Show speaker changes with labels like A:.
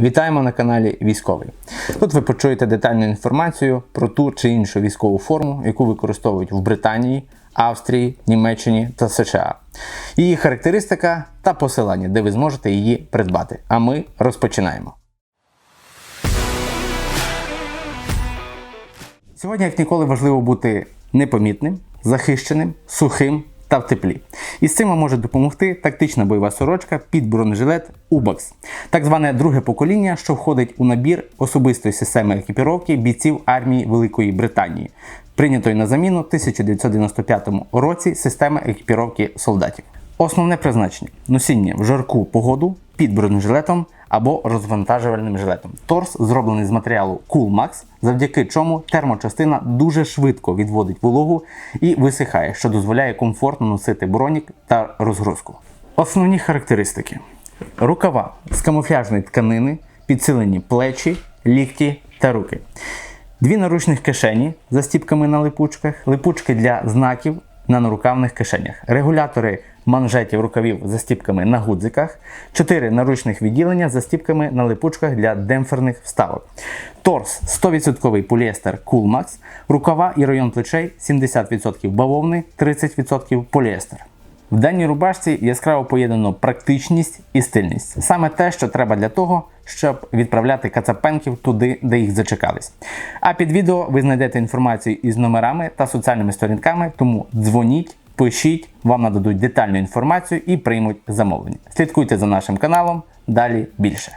A: Вітаємо на каналі Військовий. Тут ви почуєте детальну інформацію про ту чи іншу військову форму, яку використовують в Британії, Австрії, Німеччині та США. Її характеристика та посилання, де ви зможете її придбати. А ми розпочинаємо. Сьогодні, як ніколи, важливо бути непомітним, захищеним, сухим та в теплі. І з цим вам може допомогти тактична бойова сорочка під бронежилет UBAX. Так зване друге покоління, що входить у набір особистої системи екіпіровки бійців армії Великої Британії, прийнятої на заміну в 1995 році системи екіпіровки солдатів. Основне призначення носіння в жарку погоду під бронежилетом або розвантажувальним жилетом. Торс зроблений з матеріалу Coolmax, завдяки чому термочастина дуже швидко відводить вологу і висихає, що дозволяє комфортно носити бронік та розгрузку. Основні характеристики: рукава з камуфляжної тканини, підсилені плечі, лікті та руки. Дві наручних кишені з застіпками на липучках, липучки для знаків на нарукавних кишенях, регулятори манжетів рукавів з застіпками на гудзиках, чотири наручних відділення з застіпками на липучках для демпферних вставок. Торс 100% поліестер Coolmax, рукава і район плечей 70% бавовни, 30% поліестер. В даній рубашці яскраво поєднано практичність і стильність. Саме те, що треба для того, щоб відправляти кацапенків туди, де їх зачекались. А під відео ви знайдете інформацію із номерами та соціальними сторінками, тому дзвоніть, пишіть, вам нададуть детальну інформацію і приймуть замовлення. Слідкуйте за нашим каналом, далі більше.